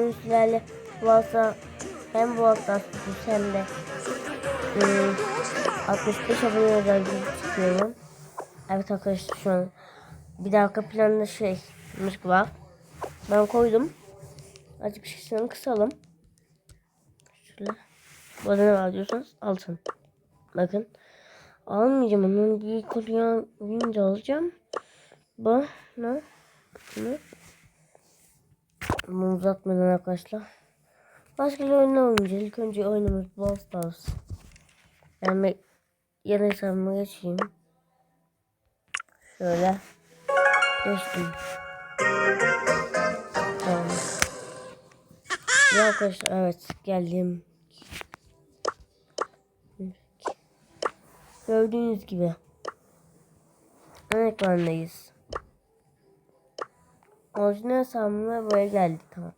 sizlerle hafta hem bu sürpriz hem de ım, 65 abone özel bir çıkıyorum. Evet arkadaşlar şu an bir dakika planda şey müzik var. Ben koydum. Azıcık sesini kısalım. Şöyle. Bu arada ne var diyorsanız altın. Bakın. Almayacağım onu bir koruyan oyunca alacağım. Bu ne? Ne? Bunu uzatmadan arkadaşlar. Başka bir oyunla oynayacağız. İlk önce oyunumuz Brawl Stars. Yani yan hesabıma geçeyim. Şöyle. Geçtim. Tamam. Ya arkadaşlar evet geldim. Gördüğünüz gibi. Ekrandayız. Orijinal hesabıma böyle geldi tamam.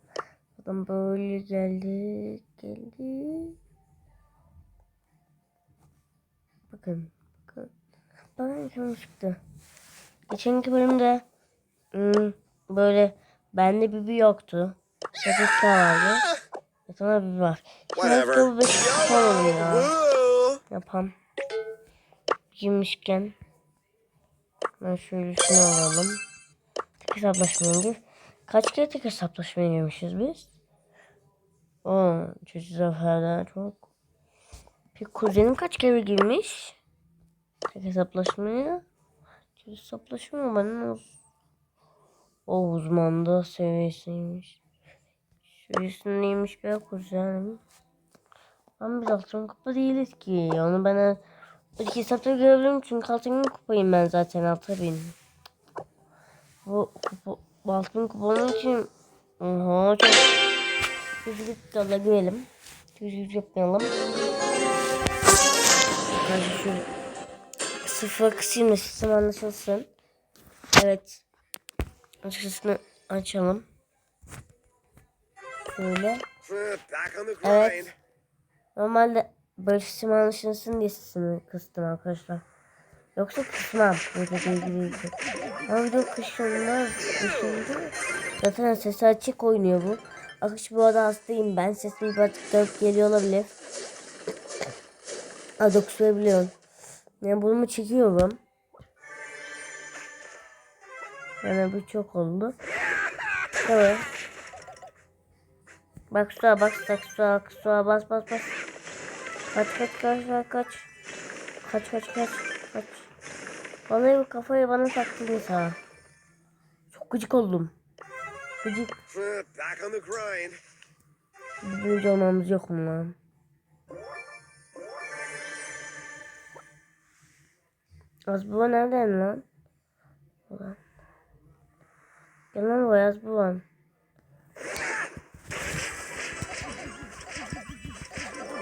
Adam böyle geldi. Geldi. Bakın. Bakın. Bana ekran çıktı. Geçenki bölümde hmm, böyle bende bibi yoktu. Sadece vardı. Ve sonra bibi var. Şimdi bu beş falan ya. Yapam. Girmişken. Ben şöyle şunu alalım. Tek hesaplaşmaya. Kaç kere tek hesaplaşmaya girmişiz biz? Oo, çocuk zaferden çok. Peki kuzenim kaç kere girmiş? Tek hesaplaşmaya. Çocuk hesaplaşmıyor bana ne olsun. O uzmanda seviyesiymiş. Seviyesindeymiş be kuzenim. Ama biz altın kupa değiliz ki. Onu ben iki hesapta görebilirim çünkü altın kupayım ben zaten altı bin. Bu kupa, bu altın kupanın için Oha çok Yüz git dala girelim. Yüz yapmayalım. Hadi şu sıfır kısayım da sistem anlaşılsın. Evet. Açıkçası açalım. Grind. Evet. Normalde böyle sesim anlaşılsın diye sesimi kıstım arkadaşlar. Yoksa. Böyle gibi gibi. Ama video kışında dışında zaten sesi açık oynuyor bu. Akış bu arada hastayım ben. Sesim birazcık garip geliyor olabilir. Adoksuyabiliyorum. Yani bunu çekiyorum. Yani bu çok oldu. Evet. Bak suya bak bak suya suya bas bas bas. Kaç kaç kaç kaç kaç. Kaç kaç kaç kaç. Vallahi bu kafayı bana taktınız ha. Çok gıcık oldum. Gıcık. Birinci olmamız yok mu lan? Az bu nereden lan? Ulan. Gel lan buraya az bu lan.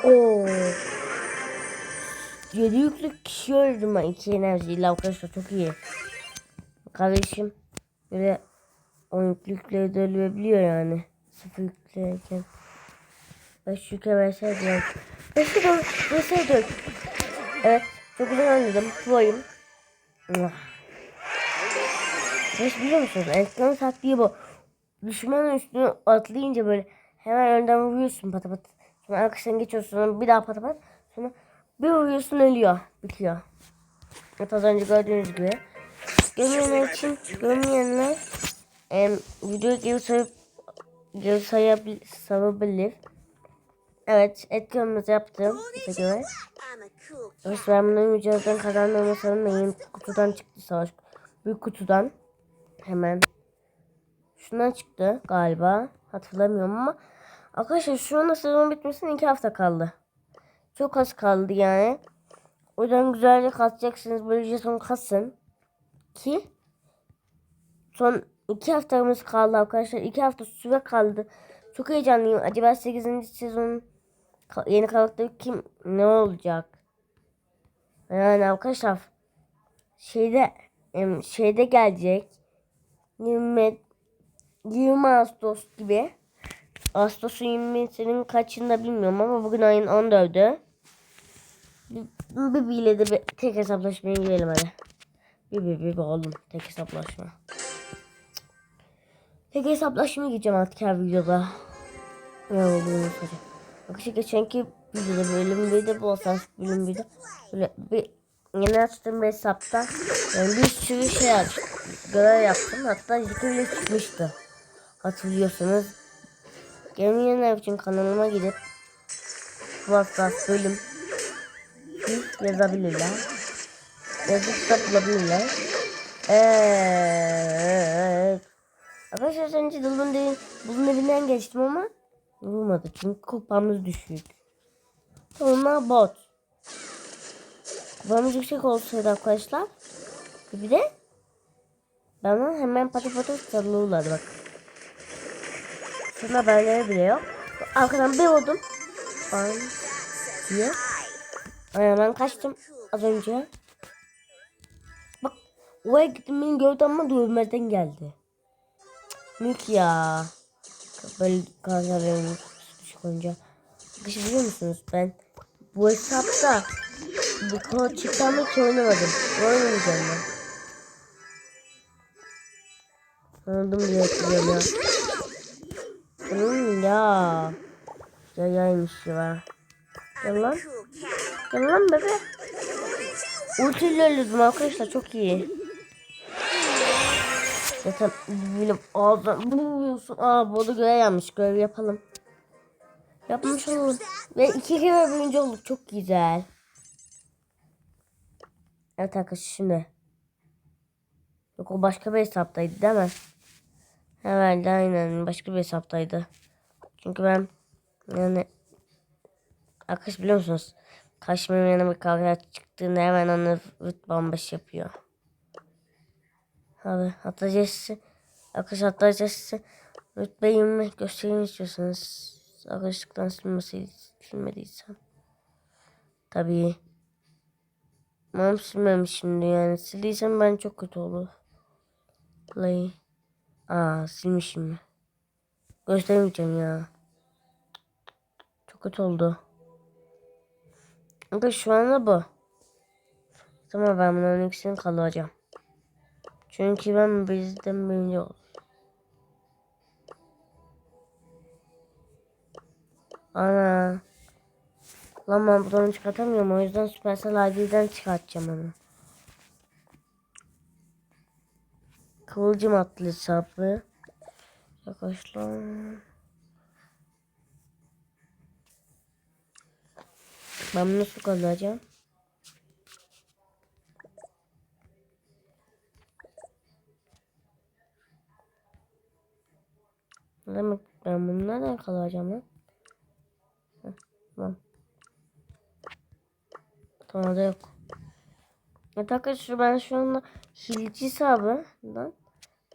Oo. Yedi yüklük kişi öldüm ben iki enerjiyle arkadaşlar çok iyi. Kardeşim böyle on yüklükleri de ölebiliyor yani. Sıfır yükleyken. Beş yüke verseydim. Beş yüke verseydim. Evet çok güzel oynadım. Pro'yum. Siz biliyor musunuz? Ekran taktiği bu. Düşmanın üstüne atlayınca böyle hemen önden vuruyorsun pata pat. Sonra arkasından geçiyorsun bir daha pata pat. Sonra bir vuruyorsun ölüyor. Bitiyor. Evet az önce gördüğünüz gibi. Görmeyenler için görmeyenler em, videoyu geri sayıp geri sayabil, sayabilir. Evet etkilerimizi yaptım. Size göre. Evet ben bunları mücadeleden kazandığımı sanmayın. Kutudan çıktı savaş. Büyük kutudan. Hemen. Şundan çıktı galiba. Hatırlamıyorum ama. Arkadaşlar şu anda sezon bitmesine iki hafta kaldı. Çok az kaldı yani. O yüzden güzelce kasacaksınız. Böyle jeton kasın. Ki son iki haftamız kaldı arkadaşlar. iki hafta süre kaldı. Çok heyecanlıyım. Acaba 8. sezon yeni karakter kim ne olacak? Yani arkadaşlar şeyde şeyde gelecek 20 20 Ağustos gibi. Ağustos'un 20'sinin kaçında bilmiyorum ama bugün ayın 14'ü. Bir, bir de bir tek hesaplaşmaya girelim hadi. Bir, bir oğlum tek hesaplaşma. Tek hesaplaşmaya gideceğim artık her videoda. ne olduğunu soracağım. Arkadaşlar geçenki videoda bölüm bir bu olsa bölüm bir böyle bir yeni açtığım bir hesapta yani bir sürü şey aç, görev yaptım. Hatta bile çıkmıştı. Hatırlıyorsanız. Gelmeyenler için kanalıma gidip WhatsApp bölüm bir yazabilirler. Yazıp da bulabilirler. Evet. Arkadaşlar az önce Dulun, de, Dulun evinden geçtim ama vurmadı. Çünkü kupamız düşük. Onlar bot. Kupamız yüksek olsaydı arkadaşlar. Bir de bana hemen pati pati sarılırlardı bak. Şunun haberleri bile yok. Arkadan bir vurdum. Bam diye. Ay ben kaçtım az önce. Bak oraya gittim beni gördü ama dövmeden geldi. Mük ya. Böyle kanserlerim düşük olunca. Arkadaşlar biliyor musunuz ben bu hesapta bu kod çıktan hiç oynamadım. Oynamayacağım ben. Anladım diye hatırlıyorum ya. Bunun ya. Ya yaymış ya. Gel lan. Gel lan bebe. Ultiyle öldürdüm arkadaşlar çok iyi. Zaten benim ağzım buluyorsun. Aa bu da görev yapmış. Görev yapalım. Yapmış olalım. Ve iki kere birinci olduk. Çok güzel. Evet arkadaşlar şimdi. Yok o başka bir hesaptaydı değil mi? Evet aynen başka bir hesaptaydı. Çünkü ben yani arkadaş biliyor musunuz? Karşıma yanıma kavga çıktığında hemen onu vıt bambaş yapıyor. Abi hatta Jesse arkadaş hatta Jesse rütbeyimi göstereyim istiyorsanız arkadaşlıktan silmesi silmediysem. Tabii. Mam silmemiş şimdi yani sildiysem ben çok kötü olur. Play. Aa silmişim. Göstermeyeceğim ya. Çok kötü oldu. Ama şu anda bu. Tamam ben bunların ikisini kalacağım. Çünkü ben bizden birinci oldum. Ana. Lan ben buradan çıkartamıyorum. O yüzden Supercell ID'den çıkartacağım onu. Kıvılcım atlı hesabı. Arkadaşlar. Ben nasıl kalacağım? Ne demek ben bunu nereden kalacağım lan? Heh, Tamam. Da yok. Evet arkadaşlar ben şu anda hilci hesabından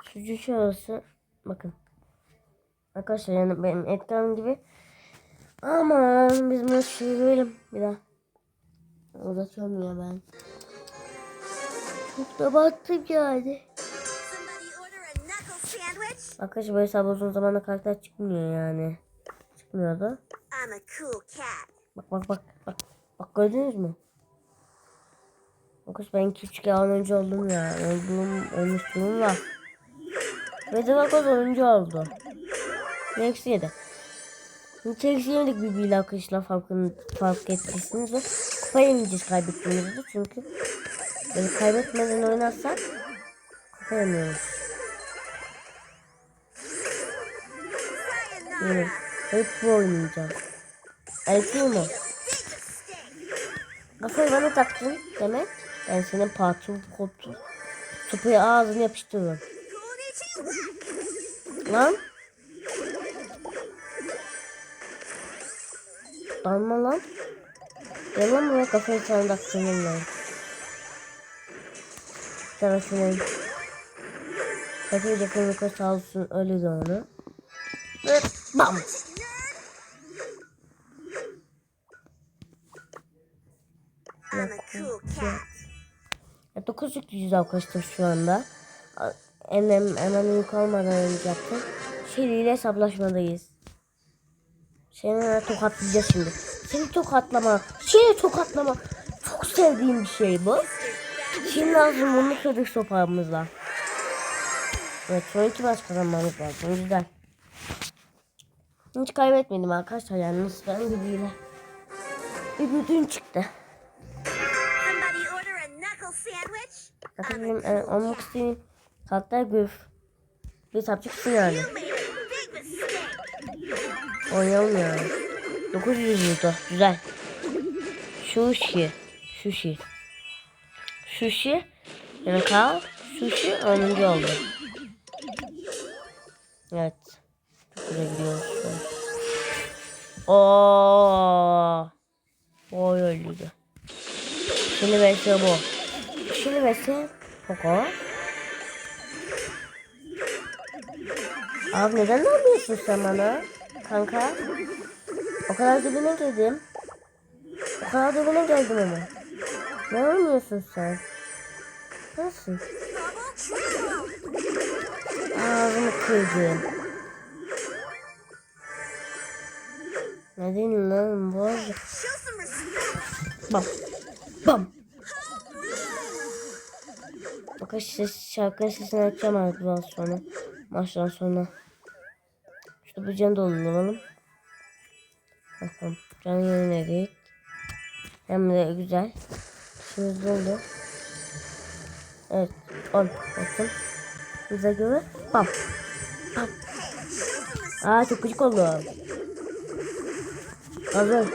sucu şurası bakın. Arkadaşlar yani benim ekran gibi Aman biz bunu çevirelim bir daha. Uzatıyorum ya ben. Çok da battım yani. Arkadaşlar bu hesabı uzun zamanda karakter çıkmıyor yani. Çıkmıyordu. Cool bak bak bak bak. Bak gördünüz mü? Arkadaş ben küçük yalan önce oldum ya. Oldum olmuştum ya. Ve de bak o da önce oldu. Next 7. Nitelik yemedik bir bilgi akışla farkını fark etmişsiniz ve kupa yemeyeceğiz kaybettiğimizde çünkü böyle kaybetmeden oynarsak kupa. Evet, hep bu oynayacağım. Erkeğim o. Kafayı bana taktın demek yani senin patron koptu. Topayı ağzını yapıştırıyorum. Lan. Dalma lan. Gel lan buraya kafayı sana taktırmam ben. Tarafının. Kafayı yakın yukarı sağ olsun öyle de onu. Bam. Ya 900 arkadaşlar şu anda. Hemen hemen yük almadan önce yaptım. Şeriyle hesaplaşmadayız. Seni tokatlayacağız şimdi. Seni tokatlama. Seni tokatlama. Çok sevdiğim bir şey bu. Şimdi lazım bunu kırdık sopamızla. Evet son iki maç kazanmamız lazım. Güzel. Hiç kaybetmedim arkadaşlar yalnız ben birbiriyle. Bir bütün çıktı. Somebody order a knuckle sandwich? Zaten benim e, olmak istediğim karakter Gülf. Bir sapçıksın yani. Yani. 900 vurdu. Güzel. Sushi. Sushi. Sushi. Yani kal. Sushi 10. oldu. Evet. Çok güzel gidiyoruz şu an. Oo. Oy öldürdü. Şimdi vs bu. Şimdi vs Poco. Abi neden ne yapıyorsun sen bana? Kanka. O kadar dibine geldim. O kadar dibine geldim ama. Ne oynuyorsun sen? Nasıl? Ağzımı kırdım. Neden lan bu? Bam. Bam. Arkadaşlar şarkının sesini açacağım artık biraz sonra. Maçtan sonra. İşte bu canı dolduralım. Bak, Tamam. Canı git. Hem de güzel. Şimdi doldu. Evet. 10. Bakın. Bize göre. Bam. Bam. Aa çok gıcık oldu. Gazol.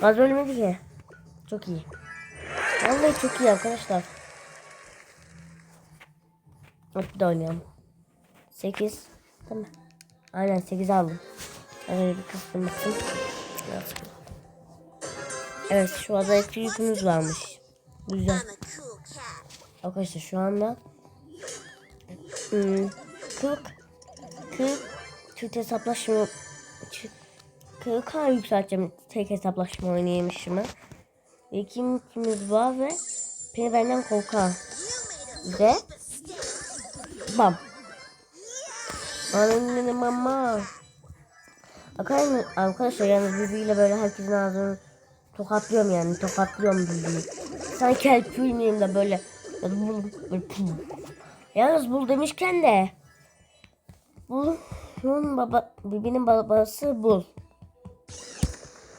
Gazol ölmedi ki. Çok iyi. Vallahi çok iyi arkadaşlar. Hadi daha oynayalım. 8. Tamam. Aynen 8 aldım. Öyle bir kıstım kıstım. Evet şu anda eski yükümüz varmış. Güzel. Arkadaşlar şu anda hmm, 40 40 Türk hesaplaşma 40'a yükselteceğim tek hesaplaşma oynayamışım. Ve kim kimimiz var ve beni benden korkar. Ve bam. Annem mama. Arkadaşlar, yani birbiriyle böyle herkesin ağzını tokatlıyorum yani tokatlıyorum birbirini. Sanki el filmiyim de böyle. Yalnız bul demişken de bul bunun baba birbirinin babası bul.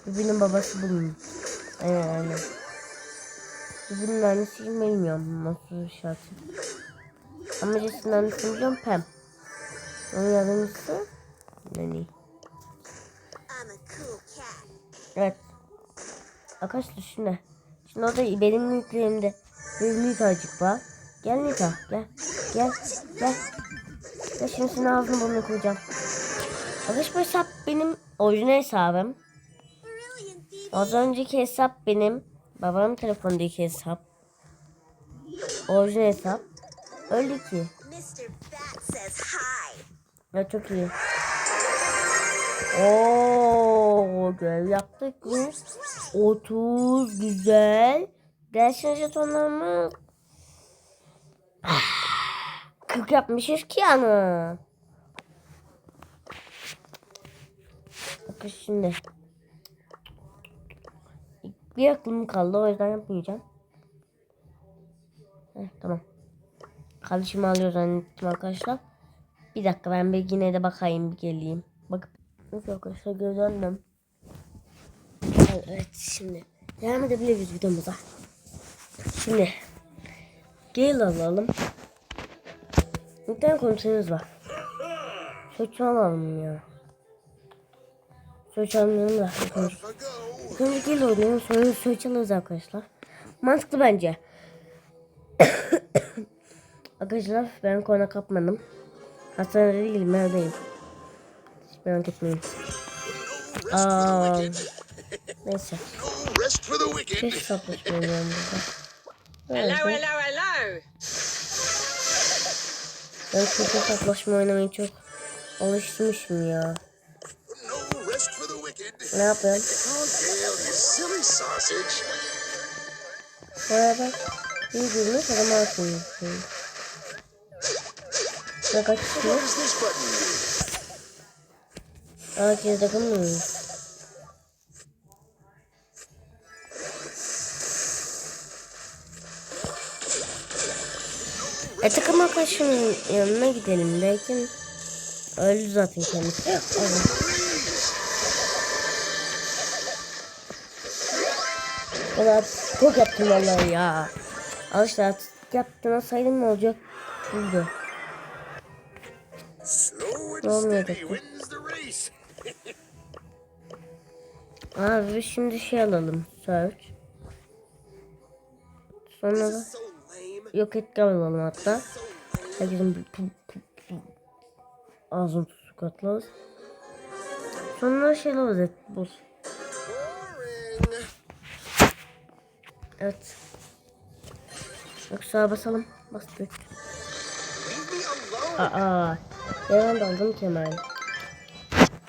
Birbirinin babası bul. Aynen aynen. Birbirinin annesi bilmiyorum nasıl şarkı. Ama Jesse'nin annesini biliyorum Pam. Onun yardımcısı Nani. I'm a cool cat. Evet. Arkadaşlar şimdi. Şimdi orada benim yüklerimde bir Nita'cık var. Gel Nita gel. Gel. Gel. Gel şimdi senin ağzını burnunu koyacağım. Arkadaşlar bu hesap benim orijinal hesabım. Az önceki hesap benim. Babamın telefondaki hesap. Orijinal hesap. Öyle ki. Ya çok iyi. Oo, görev yaptık mı? 30 güzel. Dersin jetonlarımı 40 yapmışız ki yani. Bakın şimdi. Bir aklım kaldı o yüzden yapmayacağım. Heh, tamam. Kardeşimi alıyor zannettim arkadaşlar. Bir dakika ben bir yine de bakayım bir geleyim. Bak. Neyse arkadaşlar geri döndüm. Evet şimdi. Devam edebiliriz videomuza. Şimdi. Gel alalım. Bir tane komiserimiz var. Söç alalım ya. Söç alalım da. önce gel oynayalım sonra söç alırız arkadaşlar. Mantıklı bence. arkadaşlar ben korna kapmadım. Hastanede değilim evdeyim. Hiç merak etmeyin. Aa, neyse. Saplaşma oynuyorum burada. Hello, hello, hello. ben keş saplaşma oynamayı çok alışmışım ya. Ne yapayım? Buraya bak. Bir günlük adamı atayım. Ne kaç kişi? Aa kendi takım mı? E takım arkadaşımın yanına gidelim belki öldü zaten kendisi. Evet. Valla çok yaptım vallahi ya. Al işte yaptığına saydım ne olacak? Buldu. Ne. Abi şimdi şey alalım. Search. Sonra da yok etki alalım hatta. Herkesin ağzını tutup atlarız. Sonra şey alırız. Buz. Boring. Evet. Yoksa basalım. Bastık. Aa. Yalan daldım Kemal.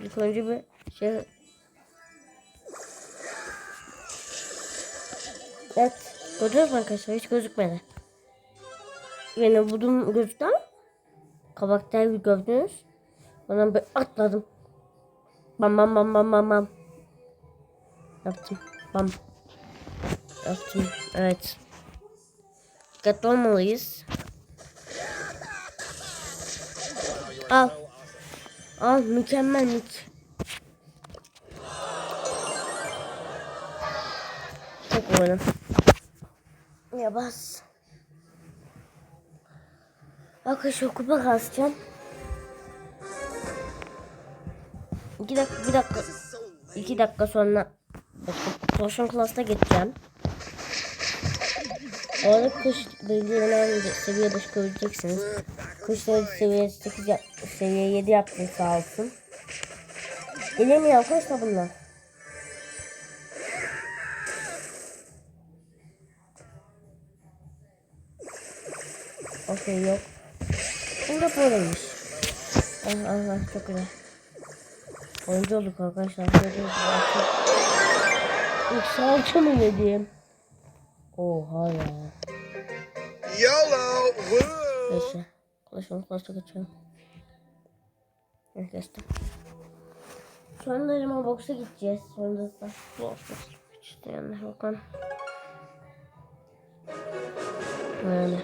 İlk önce bir şey... Evet. Gördünüz mü arkadaşlar? Hiç gözükmedi. Yani budum gözüktü ama kabakta bir gördünüz. Ondan bir atladım. Bam bam bam bam bam bam. Yaptım. Bam. Yaptım. Evet. Dikkatli olmalıyız. Al. Al mükemmellik. Çok oynadım. Ya bas. Arkadaşlar kupa kasacağım. İki dakika, bir dakika, iki dakika sonra Potion Class'ta geçeceğim. Orada kış bilgilerini seviye dışı göreceksiniz. Kışları seviye 8 yap, seviye 7 yaptım sağ olsun. Gelemiyor arkadaşlar bunlar. Okey yok. Bu da böyleymiş. Ah ah ah çok güzel. Oyuncu olduk arkadaşlar. Gibi artık Yükselti mi dediğim? Oha ya. YOLO. Neyse. Konuşalım fazla geçelim. Geçtim. Sonra elime boksa gideceğiz. Sonra da boks işte yani bakalım. Yani.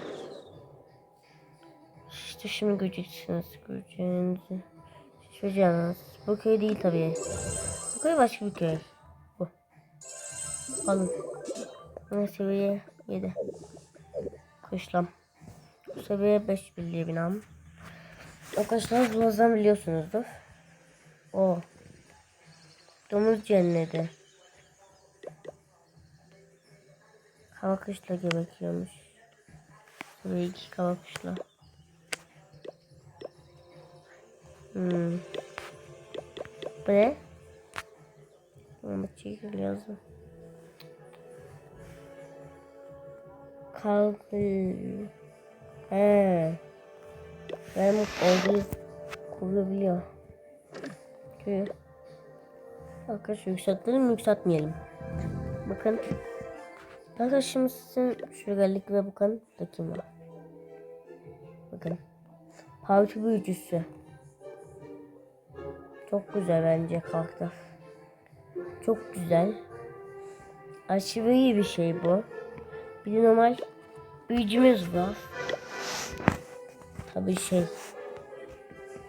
İşte şimdi göreceksiniz. Göreceğinizi. Şaşıracaksınız. Bu köy değil tabii. Bu köy başka bir köy. Bu. Alın. Seviye 7. Kışlam. Bu seviye 5 birliği binam. Arkadaşlar Zulazan biliyorsunuzdur. O. Domuz cenneti. Hava kışla gerekiyormuş. Tabii iki hava kışla. Hmm. Bu ne? Ama çekil yazdım. Kalkın. He. Ben olduğu kurabiliyor. Köyü. Arkadaşlar yükseltelim yükseltmeyelim. Bakın. Arkadaşımızın şu geldik ve bakın kim var. Bakın. Parti büyücüsü. Çok güzel bence karakter. Çok güzel. Aşırı iyi bir şey bu. Bir de normal büyücümüz var. Tabii şey.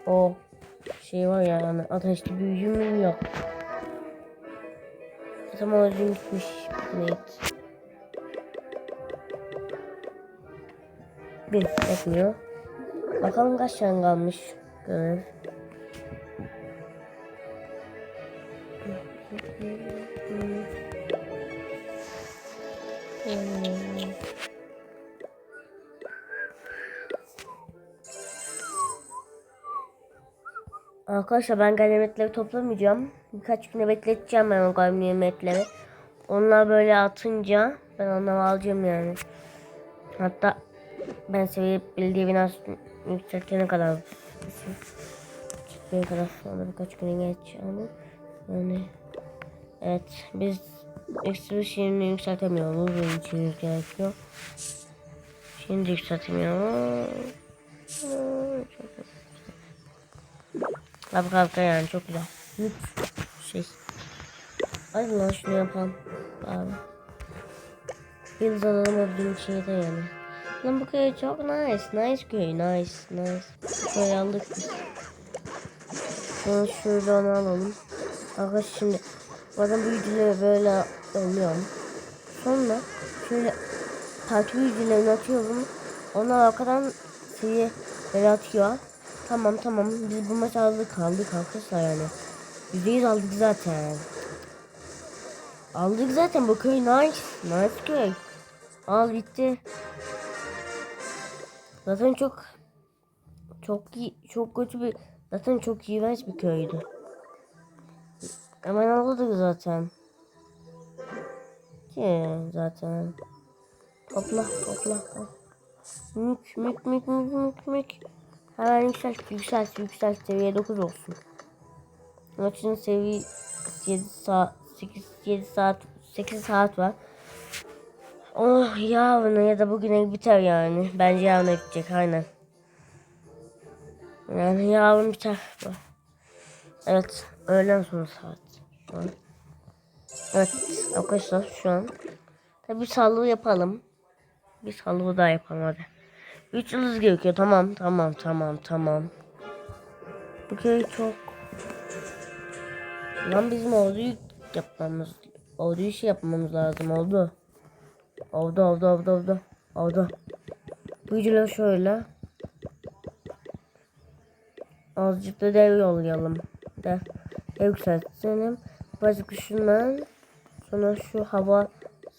O şey var ya yani ateşli büyücümüz yok. Zaman özüm gitmiş. Neydi? Bir yapmıyor. Bakalım kaç tane kalmış. Görev. Arkadaşlar ben ganimetleri toplamayacağım. Birkaç güne bekleteceğim ben o ganimetleri. Onlar böyle atınca ben onları alacağım yani. Hatta ben seviye bildiği biraz yükseltene kadar çıkmaya kadar sonra birkaç güne geç ama yani evet biz ekstra şimdi yükseltemiyoruz bunun için gerekiyor. Şimdi yükseltemiyoruz. Çok Kapı kapı yani çok güzel. Lüks şey. Hadi lan şunu yapalım. Abi. Yıldız alalım öldüğüm şeyde yani. Lan bu köy çok nice. Nice köy. Nice. Nice. Bu köyü aldık biz. Sonra onu alalım. Arkadaş şimdi. Bazen büyücüleri böyle ölüyorum. Sonra şöyle takip yüzülerini atıyorum. Onlar arkadan şeyi böyle atıyor. Tamam tamam biz bu maçı aldık aldık arkadaşlar yani. Yüzde yüz aldık zaten. Aldık zaten bu köy nice. Nice köy. Al bitti. Zaten çok çok iyi, çok kötü bir zaten çok iğrenç bir köydü. Hemen aldık zaten. Ki zaten. Topla topla. Mük mük mük mük mük mük. Hemen yükselt yükselt yükselt seviye 9 olsun. Maçın seviye 7 saat 8 7 saat 8 saat var. Oh yarın ya da bugüne biter yani. Bence yarın bitecek aynen. Yani yarın biter. Evet öğlen sonu saat. Evet arkadaşlar şu an. Tabi sallı yapalım. Bir sallı daha yapalım hadi. 3 yıldız gerekiyor tamam tamam tamam tamam. Bu köy çok. Lan bizim orduyu yapmamız orduyu şey yapmamız lazım oldu. Oldu oldu oldu oldu. Oldu. Büyücüler şöyle. Azıcık da dev yollayalım. De, dev yükseltelim. Bazı şundan. Sonra şu hava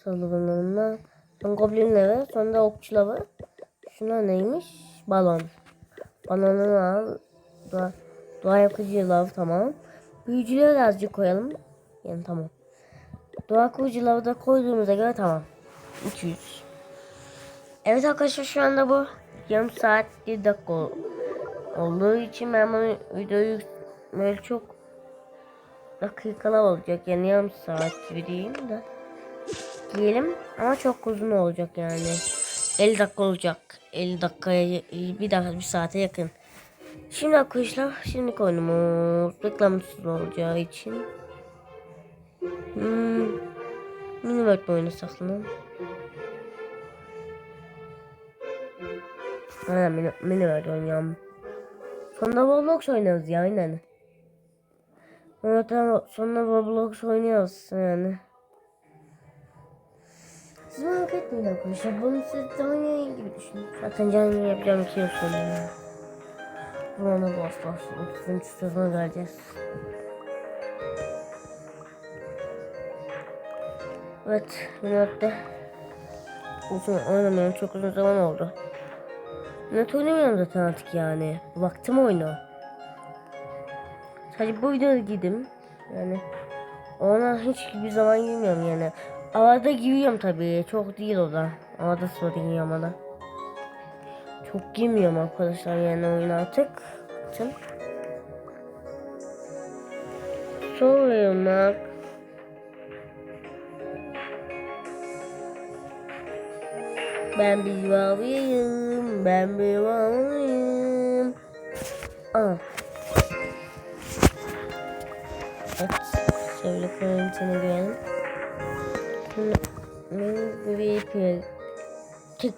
salınlarından. Sonra goblinlere. Sonra da okçulara. Şunlar neymiş? Balon. Balonu al. Doğa, doğa yakıcı lav tamam. Büyücüleri azıcık koyalım. Yani tamam. Doğa kurucuları da koyduğumuza göre tamam. 200. Evet arkadaşlar şu anda bu yarım saat bir dakika ol- olduğu için ben bunu videoyu böyle çok dakikalar olacak yani yarım saat gibi diyeyim de diyelim ama çok uzun olacak yani 50 dakika olacak 50 dakikaya bir dakika bir saate yakın şimdi arkadaşlar şimdi oyunumuz reklamsız olacağı için hmm, mini world oynasak mı? Aynen mini, mini world oynayalım Sonra Roblox oynarız ya aynen. Sonra Roblox oynarız yani. Siz merak etmeyin arkadaşlar. Bunu siz canlı yayın gibi düşünün. Zaten canlı yayın yapacağım iki yıl sonra boss boss. 33 sezona geleceğiz. Evet. Minot'te. Uzun oynamıyorum. Çok uzun zaman oldu. Net oynamıyorum zaten artık yani. Baktım oyuna. Sadece bu videoda girdim. Yani ona hiç bir zaman girmiyorum yani. Arada giriyorum tabii. Çok değil o da. Arada sırada giriyorum ona. Çok girmiyorum arkadaşlar yani oyuna artık. Baktım. Sonra Ben bir maviyim, ben bir maviyim. Aa. Evet, şöyle seni görelim. Şimdi bir tek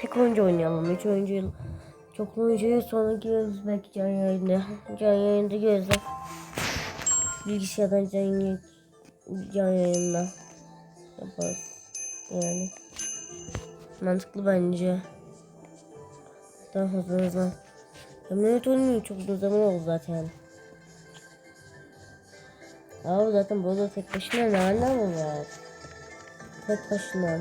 tek oyuncu oynayalım. Üç oyuncu çok oyuncuyu sonra gireriz belki can yayında. Can yayında gireriz. Bilgisayardan can, yayın- can yayında yaparız. Yani. Mantıklı bence. Daha fazla hızlı. Emniyet oynuyor çok uzun zaman oldu zaten. Abi zaten burada tek başına ne anlamı var? Tek başına.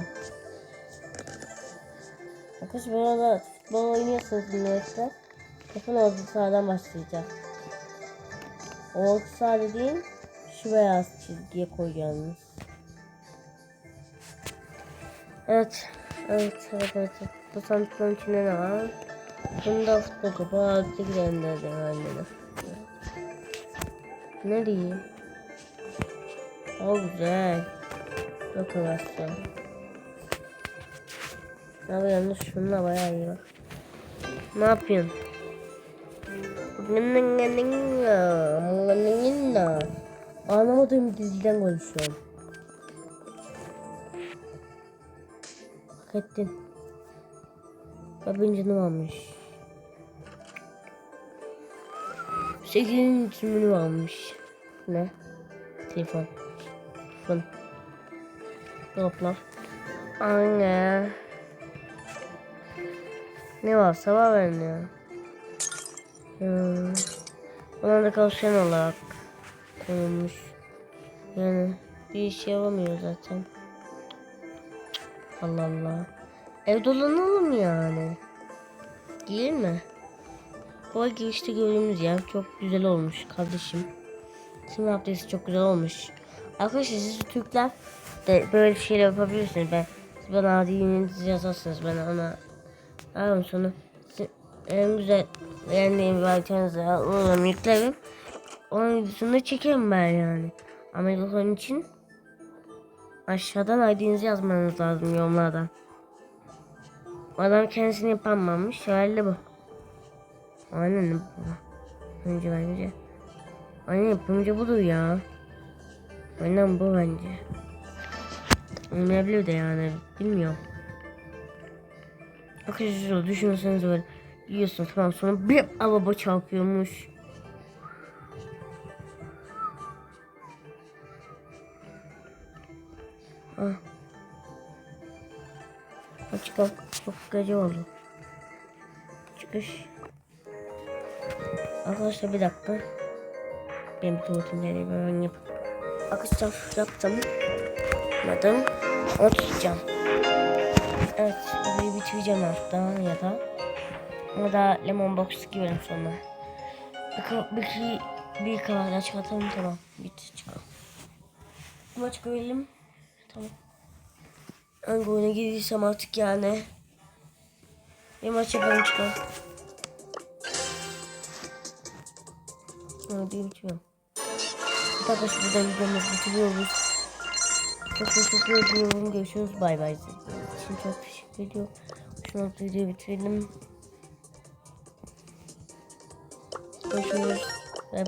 Arkadaşlar bu arada futbol oynuyorsanız üniversite takım orta sahadan başlayacak. O orta saha dediğim şu beyaz çizgiye koyacağınız. Evet. Evet, evet, evet. Bu sanatçının içinde ne var? Bunda futbol topu altı gidenler de var. Ne diyeyim? O güzel. Çok havaslı. Abi yalnız şununla bayağı iyi bak. Ne yapıyorsun? Anlamadığım dilden konuşuyorum. Hak ettin. Babın canı varmış. Sekizin tümünü varmış. Ne? Telefon. Telefon. Toplar. Anne. Ne varsa var bende ya. Hmm. Buna da kavşan olarak konulmuş. Yani bir iş yapamıyor zaten. Allah Allah. Ev dolanalım yani. Değil mi? Bu girişte gördüğümüz yer çok güzel olmuş kardeşim. Şimdi abdesti çok güzel olmuş. Arkadaşlar siz Türkler de böyle şeyler yapabilirsiniz. Ben siz bana adını yazarsınız. Ben ona Arım sonu siz- en güzel beğendiğim versiyonunuzu alırım yüklerim. Onun videosunu çekerim ben yani. Ama onun için aşağıdan ID'nizi yazmanız lazım yorumlardan. Adam kendisini yapamamış. Herhalde bu. Aynen bu. Bence bence. Aynen yapımcı budur ya. Aynen bu bence. Olmayabilir de yani. Bilmiyorum. Arkadaşlar düşünüyorsanız böyle yiyorsun tamam sonra bir araba çarpıyormuş. Ah. Açık çok gece oldu. Çıkış. Arkadaşlar bir dakika. Ben bir tuvaletim nereye ben yap. Arkadaşlar yaptım. Yapmadım. Onu tutacağım. Evet, burayı bitireceğim hatta ya da ama da lemon box girelim sonra. Bir, bir, bir, bir kadar çıkartalım tamam. Bitti çıkalım. Maç görelim. Tamam. Hangi oyuna girdiysem artık yani. Bir maç yapalım çıkalım. Hadi bitiyorum. Arkadaşlar burada videomuzu bitiriyoruz. Çok teşekkür ediyorum. Görüşürüz. Bay bay. İçin çok teşekkür ediyorum. Şunu videoyu bitirelim. Görüşürüz. Ve